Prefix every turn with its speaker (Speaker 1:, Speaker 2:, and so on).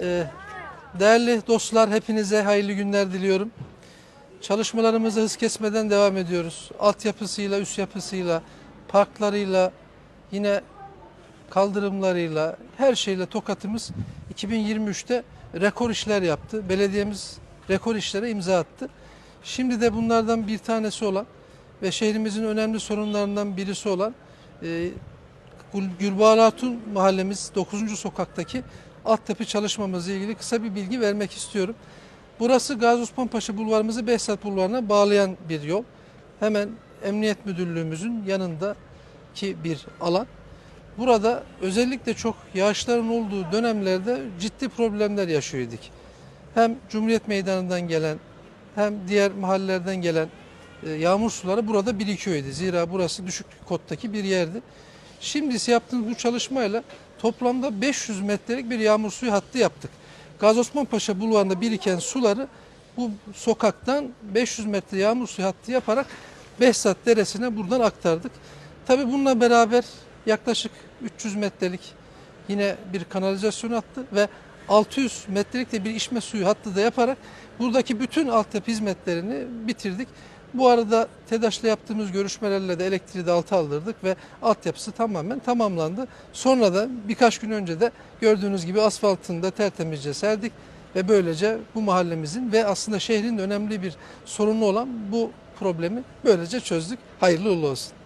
Speaker 1: Ee, değerli dostlar hepinize hayırlı günler diliyorum. Çalışmalarımıza hız kesmeden devam ediyoruz. Altyapısıyla, üst yapısıyla, parklarıyla, yine kaldırımlarıyla, her şeyle Tokat'ımız 2023'te rekor işler yaptı. Belediyemiz rekor işlere imza attı. Şimdi de bunlardan bir tanesi olan ve şehrimizin önemli sorunlarından birisi olan e, Gül- Gülbahar Hatun mahallemiz 9. sokaktaki altyapı çalışmamızla ilgili kısa bir bilgi vermek istiyorum. Burası Gazi Osman Paşa Bulvarımızı Behzat Bulvarı'na bağlayan bir yol. Hemen Emniyet Müdürlüğümüzün yanındaki bir alan. Burada özellikle çok yağışların olduğu dönemlerde ciddi problemler yaşıyorduk. Hem Cumhuriyet Meydanı'ndan gelen hem diğer mahallelerden gelen e, yağmur suları burada birikiyordu. Zira burası düşük kottaki bir yerdi. Şimdi ise yaptığımız bu çalışmayla toplamda 500 metrelik bir yağmur suyu hattı yaptık. Gazi Osman Bulvarı'nda biriken suları bu sokaktan 500 metre yağmur suyu hattı yaparak Behzat Deresi'ne buradan aktardık. Tabi bununla beraber yaklaşık 300 metrelik yine bir kanalizasyon hattı ve 600 metrelik de bir içme suyu hattı da yaparak buradaki bütün altyapı hizmetlerini bitirdik. Bu arada TEDAŞ'la yaptığımız görüşmelerle de elektriği de alta aldırdık ve altyapısı tamamen tamamlandı. Sonra da birkaç gün önce de gördüğünüz gibi asfaltını da tertemizce serdik ve böylece bu mahallemizin ve aslında şehrin önemli bir sorunu olan bu problemi böylece çözdük. Hayırlı uğurlu olsun.